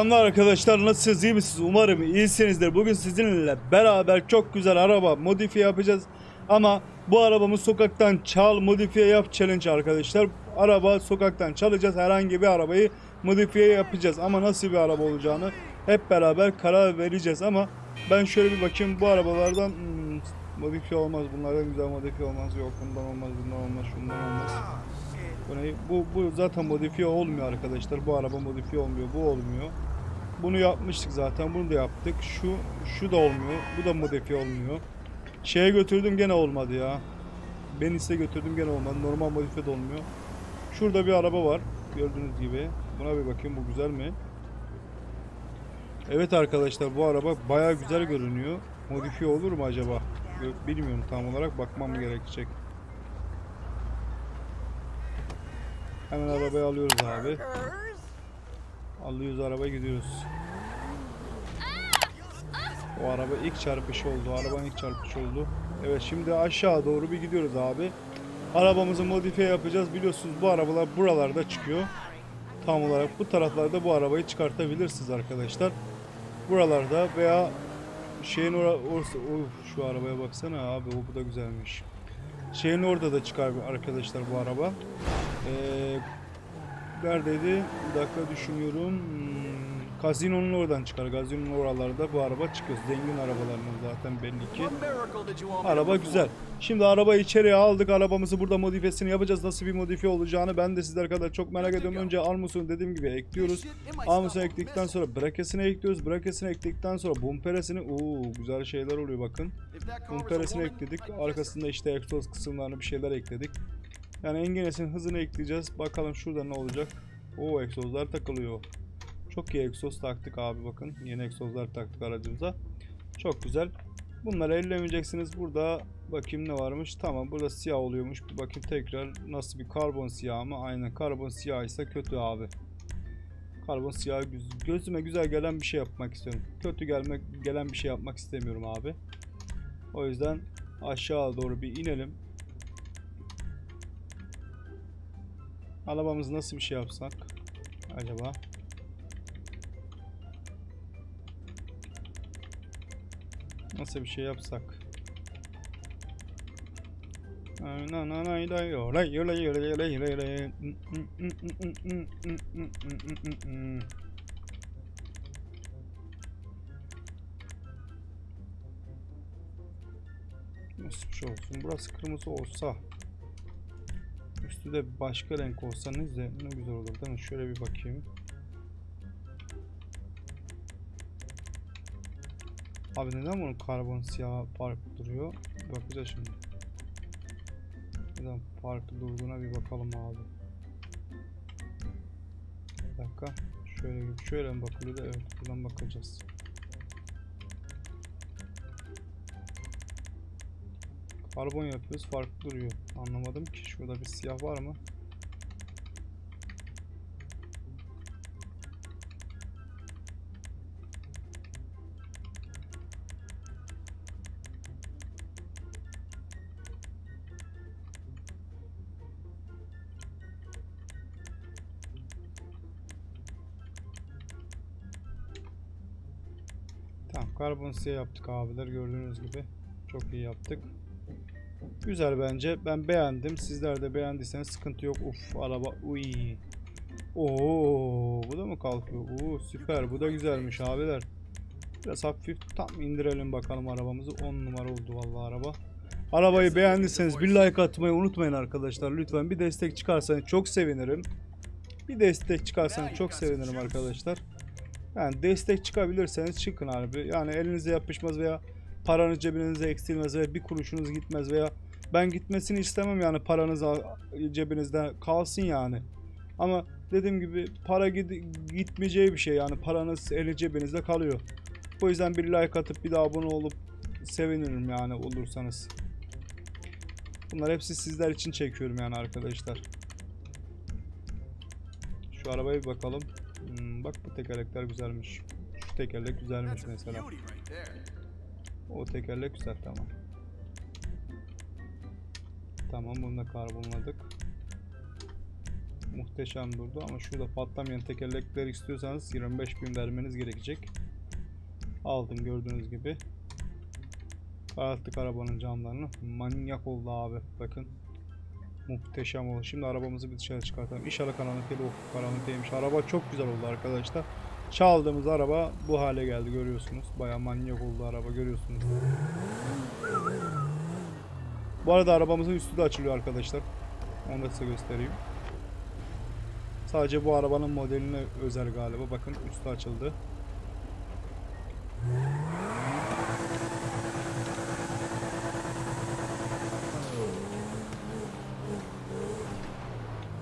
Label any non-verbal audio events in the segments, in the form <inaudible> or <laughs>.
Selamlar arkadaşlar nasılsınız iyi misiniz? Umarım iyisinizdir. Bugün sizinle beraber çok güzel araba modifiye yapacağız. Ama bu arabamı sokaktan çal modifiye yap challenge arkadaşlar. Araba sokaktan çalacağız. Herhangi bir arabayı modifiye yapacağız. Ama nasıl bir araba olacağını hep beraber karar vereceğiz. Ama ben şöyle bir bakayım. Bu arabalardan hmm, modifiye olmaz. Bunlardan güzel modifiye olmaz. Yok bundan olmaz bundan olmaz şundan olmaz ne? bu, bu zaten modifiye olmuyor arkadaşlar. Bu araba modifiye olmuyor. Bu olmuyor. Bunu yapmıştık zaten. Bunu da yaptık. Şu şu da olmuyor. Bu da modifiye olmuyor. Şeye götürdüm gene olmadı ya. Ben ise götürdüm gene olmadı. Normal modifiye de olmuyor. Şurada bir araba var. Gördüğünüz gibi. Buna bir bakayım bu güzel mi? Evet arkadaşlar bu araba baya güzel görünüyor. Modifiye olur mu acaba? Bilmiyorum tam olarak bakmam gerekecek. Hemen arabayı alıyoruz abi. Alıyoruz arabaya gidiyoruz. O araba ilk çarpış oldu. Arabanın ilk çarpış oldu. Evet şimdi aşağı doğru bir gidiyoruz abi. Arabamızı modifiye yapacağız. Biliyorsunuz bu arabalar buralarda çıkıyor. Tam olarak bu taraflarda bu arabayı çıkartabilirsiniz arkadaşlar. Buralarda veya şeyin ora orası Uf, şu arabaya baksana abi o bu da güzelmiş. Şeyin orada da çıkar arkadaşlar bu araba. Ee, neredeydi? Bir dakika düşünüyorum. Hmm, Kazinonun oradan çıkar. Gazinonun oralarda bu araba çıkıyor. Zengin arabalarından zaten belli ki. Araba güzel. Şimdi arabayı içeriye aldık. Arabamızı burada modifiyesini yapacağız. Nasıl bir modifiye olacağını ben de sizler kadar çok merak ediyorum. Önce Almus'un dediğim gibi ekliyoruz. Almus'u ekledikten sonra brakesini ekliyoruz. Brakesini ekledikten sonra bumperesini. Oo güzel şeyler oluyor bakın. Bumperesini ekledik. Arkasında işte egzoz kısımlarını bir şeyler ekledik. Yani engines'in hızını ekleyeceğiz. Bakalım şurada ne olacak. O egzozlar takılıyor. Çok iyi egzoz taktık abi bakın. Yeni egzozlar taktık aracımıza. Çok güzel. Bunları ellemeyeceksiniz. Burada bakayım ne varmış. Tamam burada siyah oluyormuş. Bir bakayım tekrar nasıl bir karbon siyah mı? Aynen karbon siyah ise kötü abi. Karbon siyah gözüme güzel gelen bir şey yapmak istiyorum. Kötü gelmek gelen bir şey yapmak istemiyorum abi. O yüzden aşağı doğru bir inelim. Arabamızı nasıl bir şey yapsak acaba? Nasıl bir şey yapsak? Nasıl bir şey olsun? Burası kırmızı olsa Üstü de başka renk olsa ne güzel, ne güzel olur değil mi? Şöyle bir bakayım. Abi neden bunun karbon siyah farklı duruyor? Bakacağız şimdi. Neden farklı durduğuna bir bakalım abi. Bir dakika. Şöyle şöyle mi bakılıyor da evet buradan bakacağız. Karbon yapıyoruz farklı duruyor. Anlamadım ki şurada bir siyah var mı? Tamam karbon siyah yaptık abiler gördüğünüz gibi. Çok iyi yaptık. Güzel bence. Ben beğendim. Sizler de beğendiyseniz sıkıntı yok. Uf araba. Uy. Oo, bu da mı kalkıyor? Oo, süper. Bu da güzelmiş abiler. Biraz hafif tam indirelim bakalım arabamızı. 10 numara oldu vallahi araba. Arabayı beğendiyseniz bir like atmayı unutmayın arkadaşlar. Lütfen bir destek çıkarsanız çok sevinirim. Bir destek çıkarsanız çok sevinirim arkadaşlar. Yani destek çıkabilirseniz çıkın abi. Yani elinize yapışmaz veya paranız cebinize eksilmez ve bir kuruşunuz gitmez veya ben gitmesini istemem yani paranız cebinizde kalsın yani. Ama dediğim gibi para gitmeyeceği bir şey yani paranız eli cebinizde kalıyor. O yüzden bir like atıp bir daha abone olup sevinirim yani olursanız. Bunlar hepsi sizler için çekiyorum yani arkadaşlar. Şu arabaya bir bakalım. Hmm, bak bu tekerlekler güzelmiş. Şu tekerlek güzelmiş mesela. O tekerlek güzel tamam. Tamam bunu da karbonladık. Muhteşem durdu ama şurada patlamayan tekerlekler istiyorsanız 25 bin vermeniz gerekecek. Aldım gördüğünüz gibi. Kararttık arabanın camlarını. Manyak oldu abi bakın. Muhteşem oldu. Şimdi arabamızı bir dışarı çıkartalım. İnşallah karanlık değil. Oh karanlık değilmiş. Araba çok güzel oldu arkadaşlar. Çaldığımız araba bu hale geldi görüyorsunuz. Baya manyak oldu araba görüyorsunuz. Bu arada arabamızın üstü de açılıyor arkadaşlar. Onu da size göstereyim. Sadece bu arabanın modeline özel galiba. Bakın üstü açıldı.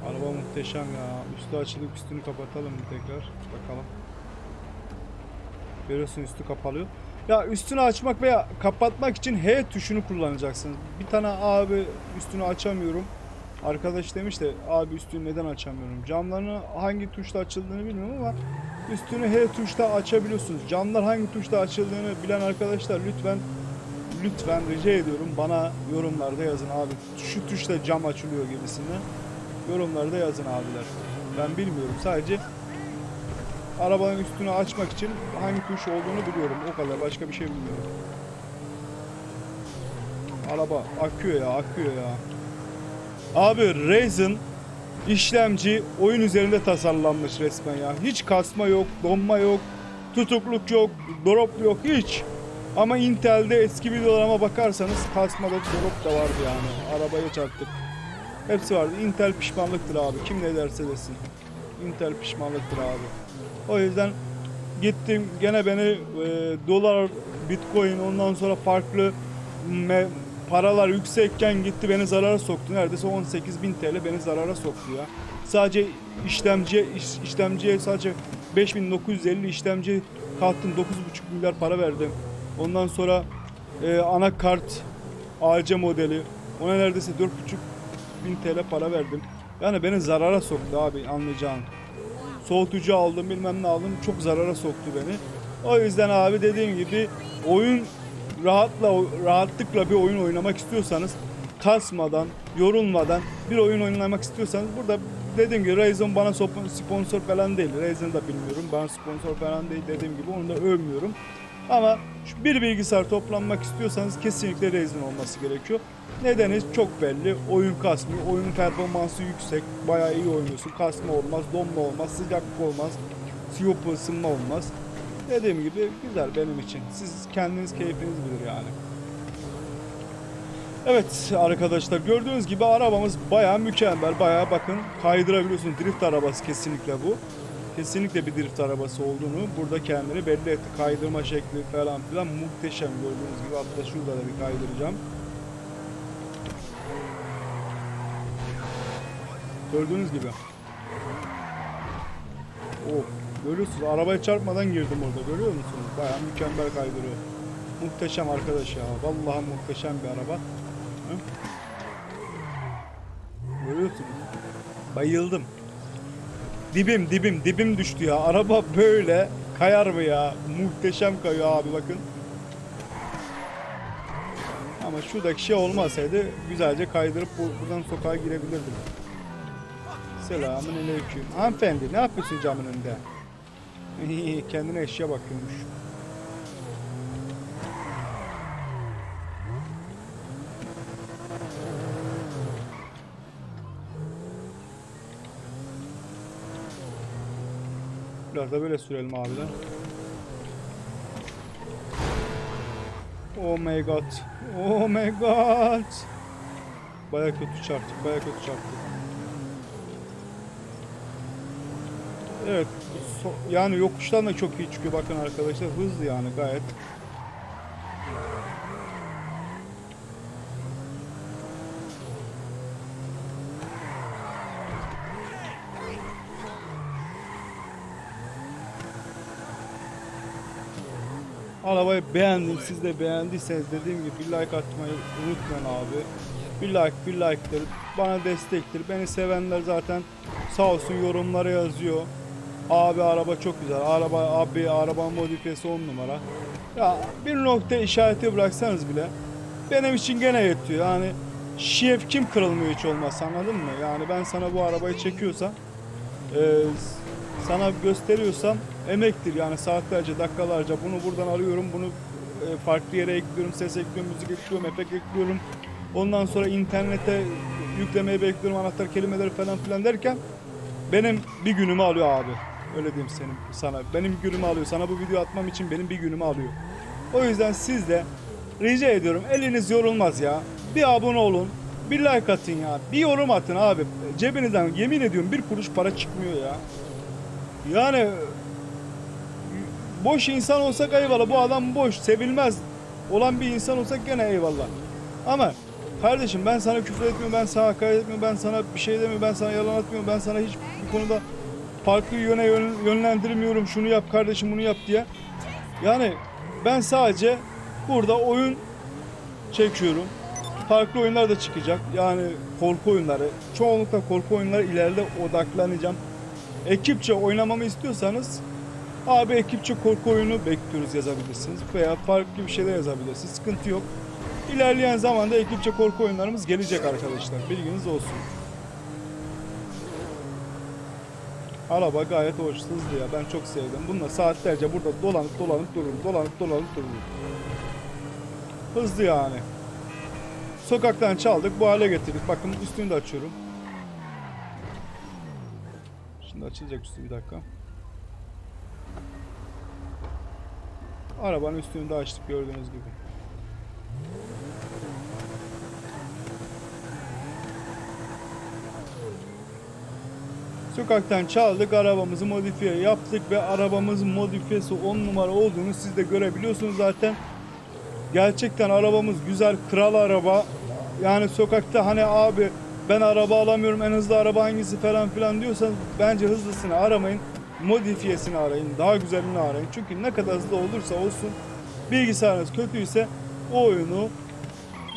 Araba muhteşem ya. Üstü açılıp üstünü kapatalım tekrar. Bakalım. Görüyorsun üstü kapalıyor. Ya üstünü açmak veya kapatmak için H tuşunu kullanacaksınız. Bir tane abi üstünü açamıyorum. Arkadaş demiş de abi üstünü neden açamıyorum? Camlarını hangi tuşla açıldığını bilmiyorum ama üstünü H tuşta açabiliyorsunuz. Camlar hangi tuşta açıldığını bilen arkadaşlar lütfen lütfen rica ediyorum bana yorumlarda yazın abi. Şu tuşla cam açılıyor gibisinden. Yorumlarda yazın abiler. Ben bilmiyorum sadece arabanın üstünü açmak için hangi tuş olduğunu biliyorum. O kadar başka bir şey bilmiyorum. Araba akıyor ya akıyor ya. Abi Ryzen işlemci oyun üzerinde tasarlanmış resmen ya. Hiç kasma yok, donma yok, tutukluk yok, drop yok hiç. Ama Intel'de eski videolarıma bakarsanız kasma da drop da vardı yani. Arabaya çarptık. Hepsi vardı. Intel pişmanlıktır abi. Kim ne derse desin. Intel pişmanlıktır abi. O yüzden gittim gene beni e, dolar, bitcoin ondan sonra farklı me- paralar yüksekken gitti beni zarara soktu. Neredeyse 18 bin TL beni zarara soktu ya. Sadece işlemciye iş- işlemciye sadece 5950 işlemci kalktım 9,5 milyar para verdim. Ondan sonra e, anakart AC modeli ona neredeyse 4,5 bin TL para verdim. Yani beni zarara soktu abi anlayacağın. Soğutucu aldım bilmem ne aldım çok zarara soktu beni. O yüzden abi dediğim gibi oyun rahatla rahatlıkla bir oyun oynamak istiyorsanız kasmadan, yorulmadan bir oyun oynamak istiyorsanız burada dediğim gibi Ryzen bana sponsor falan değil. Ryzen da bilmiyorum. Bana sponsor falan değil dediğim gibi onu da övmüyorum. Ama bir bilgisayar toplanmak istiyorsanız kesinlikle Ryzen olması gerekiyor. Nedeni çok belli. Oyun kasmıyor. Oyunun performansı yüksek. Bayağı iyi oynuyorsun. Kasma olmaz, donma olmaz, sıcaklık olmaz. Siyop ısınma olmaz. Dediğim gibi güzel benim için. Siz kendiniz keyfiniz bilir yani. Evet arkadaşlar gördüğünüz gibi arabamız bayağı mükemmel. Bayağı bakın kaydırabiliyorsun. Drift arabası kesinlikle bu. Kesinlikle bir drift arabası olduğunu burada kendini belli etti. Kaydırma şekli falan filan muhteşem gördüğünüz gibi. Hatta şurada da bir kaydıracağım. Gördüğünüz gibi. Oh, görüyorsunuz arabaya çarpmadan girdim orada görüyor musunuz? Bayağı mükemmel kaydırıyor. Muhteşem arkadaş ya. Vallahi muhteşem bir araba. Hı? Görüyorsunuz. Bayıldım. Dibim dibim dibim düştü ya. Araba böyle kayar mı ya? Muhteşem kayıyor abi bakın. Ama şuradaki şey olmasaydı güzelce kaydırıp bu, buradan sokağa girebilirdim. Selamun aleyküm. Hanımefendi ne yapıyorsun camın önünde? <laughs> Kendine eşya bakıyormuş. Biraz da böyle sürelim abiler. Oh my god. Oh my god. Baya kötü çarptık. Baya kötü çarptık. Evet. so- yani yokuştan da çok iyi çıkıyor bakın arkadaşlar. Hızlı yani gayet. Arabayı beğendim. Siz de beğendiyseniz dediğim gibi bir like atmayı unutmayın abi. Bir like, bir like'tır. Bana destektir. Beni sevenler zaten sağ olsun yorumlara yazıyor. Abi araba çok güzel. Araba abi araba modifiyesi 10 numara. Ya bir nokta işareti bıraksanız bile benim için gene yetiyor. Yani şef kim kırılmıyor hiç olmazsa anladın mı? Yani ben sana bu arabayı çekiyorsam e, sana gösteriyorsam emektir. Yani saatlerce dakikalarca bunu buradan alıyorum bunu e, farklı yere ekliyorum ses ekliyorum müzik ekliyorum efekt ekliyorum. Ondan sonra internete yüklemeye bekliyorum anahtar kelimeleri falan filan derken benim bir günümü alıyor abi. Öyle diyeyim senin sana. Benim günümü alıyor. Sana bu video atmam için benim bir günümü alıyor. O yüzden siz de rica ediyorum eliniz yorulmaz ya. Bir abone olun bir like atın ya. Bir yorum atın abi. Cebinizden yemin ediyorum bir kuruş para çıkmıyor ya. Yani boş insan olsak eyvallah bu adam boş sevilmez olan bir insan olsak gene eyvallah. Ama kardeşim ben sana küfür etmiyorum ben sana hakaret etmiyorum ben sana bir şey demiyorum ben sana yalan atmıyorum ben sana hiç konuda farklı yöne yön- yönlendirmiyorum şunu yap kardeşim bunu yap diye. Yani ben sadece burada oyun çekiyorum. Farklı oyunlar da çıkacak. Yani korku oyunları çoğunlukla korku oyunları ileride odaklanacağım. Ekipçe oynamamı istiyorsanız abi ekipçe korku oyunu bekliyoruz yazabilirsiniz veya farklı bir şeyler yazabilirsiniz. Sıkıntı yok. İlerleyen zamanda ekipçe korku oyunlarımız gelecek arkadaşlar. Bilginiz olsun. Araba gayet hoş, hızlı ya. Ben çok sevdim. Bununla saatlerce burada dolanıp dolanıp dururum. Dolanıp dolanıp dururum. Hızlı yani. Sokaktan çaldık, bu hale getirdik. Bakın üstünü de açıyorum. Şimdi açılacak üstü bir dakika. Arabanın üstünü de açtık gördüğünüz gibi. Sokaktan çaldık, arabamızı modifiye yaptık ve arabamızın modifiyesi 10 numara olduğunu siz de görebiliyorsunuz zaten. Gerçekten arabamız güzel, kral araba. Yani sokakta hani abi ben araba alamıyorum en hızlı araba hangisi falan filan diyorsan bence hızlısını aramayın. Modifiyesini arayın, daha güzelini arayın. Çünkü ne kadar hızlı olursa olsun bilgisayarınız kötüyse o oyunu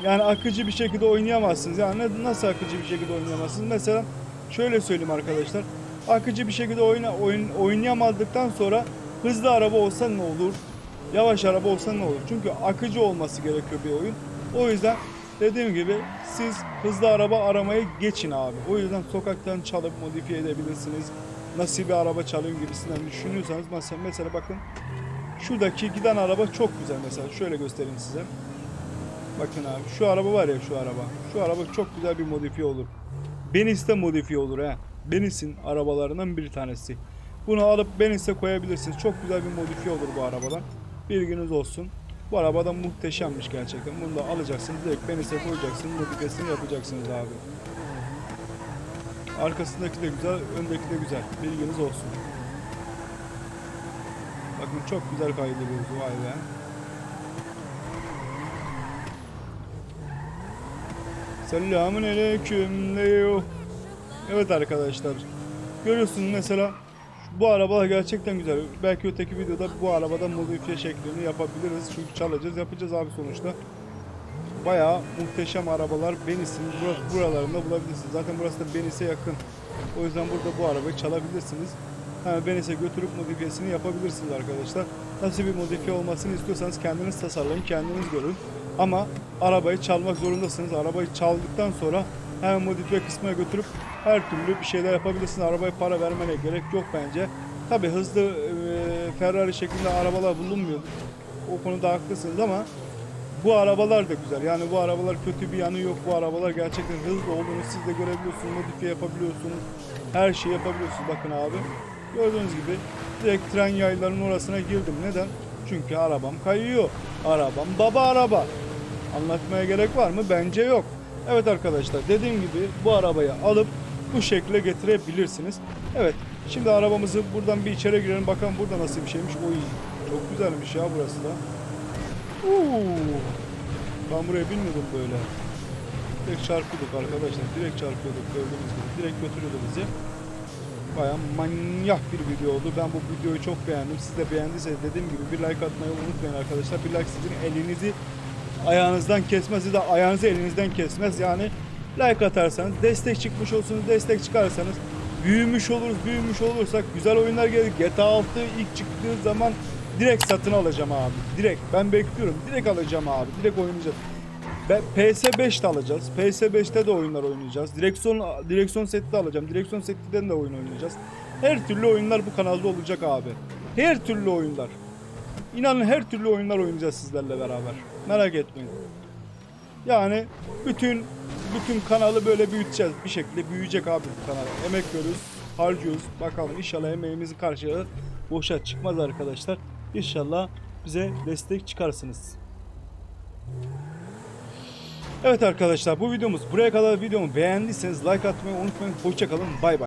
yani akıcı bir şekilde oynayamazsınız. Yani nasıl akıcı bir şekilde oynayamazsınız? Mesela şöyle söyleyeyim arkadaşlar. Akıcı bir şekilde oyna, oyun, oynayamadıktan sonra hızlı araba olsa ne olur? Yavaş araba olsa ne olur? Çünkü akıcı olması gerekiyor bir oyun. O yüzden dediğim gibi siz hızlı araba aramaya geçin abi. O yüzden sokaktan çalıp modifiye edebilirsiniz. Nasıl bir araba çalayım gibisinden düşünüyorsanız mesela, mesela bakın şuradaki giden araba çok güzel mesela. Şöyle göstereyim size. Bakın abi şu araba var ya şu araba. Şu araba çok güzel bir modifiye olur. Benis'te modifiye olur ha. Benis'in arabalarından bir tanesi. Bunu alıp Benis'e koyabilirsiniz. Çok güzel bir modifiye olur bu arabadan. Bilginiz olsun. Bu arabada muhteşemmiş gerçekten. Bunu da alacaksınız direkt Benis'e koyacaksınız. Modifiyesini yapacaksınız abi. Arkasındaki de güzel, öndeki de güzel. Bilginiz olsun. Bakın çok güzel kaydediyoruz vay be. Selamun aleyküm. Evet arkadaşlar. Görüyorsunuz mesela bu araba gerçekten güzel. Belki öteki videoda bu arabadan modifiye şeklini yapabiliriz. Çünkü çalacağız, yapacağız abi sonuçta. Bayağı muhteşem arabalar burası, buralarında bulabilirsiniz. Zaten burası da Benis'e yakın. O yüzden burada bu arabayı çalabilirsiniz. Hemen Benis'e götürüp modifiyesini yapabilirsiniz arkadaşlar. Nasıl bir modifiye olmasını istiyorsanız kendiniz tasarlayın, kendiniz görün. Ama arabayı çalmak zorundasınız. Arabayı çaldıktan sonra hemen modifiye kısmına götürüp her türlü bir şeyler yapabilirsiniz. Arabaya para vermene gerek yok bence. Tabi hızlı e, Ferrari şeklinde arabalar bulunmuyor. O konuda haklısınız ama bu arabalar da güzel. Yani bu arabalar kötü bir yanı yok. Bu arabalar gerçekten hızlı olduğunu siz de görebiliyorsunuz. Modifiye yapabiliyorsunuz. Her şeyi yapabiliyorsunuz. Bakın abi. Gördüğünüz gibi direkt tren yaylarının orasına girdim. Neden? Çünkü arabam kayıyor. Arabam baba araba. Anlatmaya gerek var mı? Bence yok. Evet arkadaşlar dediğim gibi bu arabayı alıp bu şekle getirebilirsiniz. Evet şimdi arabamızı buradan bir içeri girelim bakalım burada nasıl bir şeymiş. Oy çok güzelmiş ya burası da. Uuu. Ben buraya bilmiyordum böyle. Direkt çarpıyorduk arkadaşlar. Direkt çarpıyorduk gördüğünüz gibi. Direkt götürüyordu bizi. Baya manyak bir video oldu. Ben bu videoyu çok beğendim. Siz de beğendiyseniz dediğim gibi bir like atmayı unutmayın arkadaşlar. Bir like sizin elinizi ayağınızdan kesmez ya da ayağınızı elinizden kesmez. Yani like atarsanız, destek çıkmış olsunuz, destek çıkarsanız büyümüş oluruz, büyümüş olursak güzel oyunlar gelir. GTA 6 ilk çıktığı zaman direkt satın alacağım abi. Direkt. Ben bekliyorum. Direkt alacağım abi. Direkt oynayacağım. Be- PS5 de alacağız. PS5'te de oyunlar oynayacağız. Direksiyon direksiyon seti de alacağım. Direksiyon setinden de oyun oynayacağız. Her türlü oyunlar bu kanalda olacak abi. Her türlü oyunlar. İnanın her türlü oyunlar oynayacağız sizlerle beraber. Merak etmeyin. Yani bütün bütün kanalı böyle büyüteceğiz. Bir şekilde büyüyecek abi bu kanal. Emek veriyoruz, harcıyoruz. Bakalım inşallah emeğimizin karşılığı boşa çıkmaz arkadaşlar. İnşallah bize destek çıkarsınız. Evet arkadaşlar bu videomuz buraya kadar videomu beğendiyseniz like atmayı unutmayın. Hoşçakalın. Bay bay.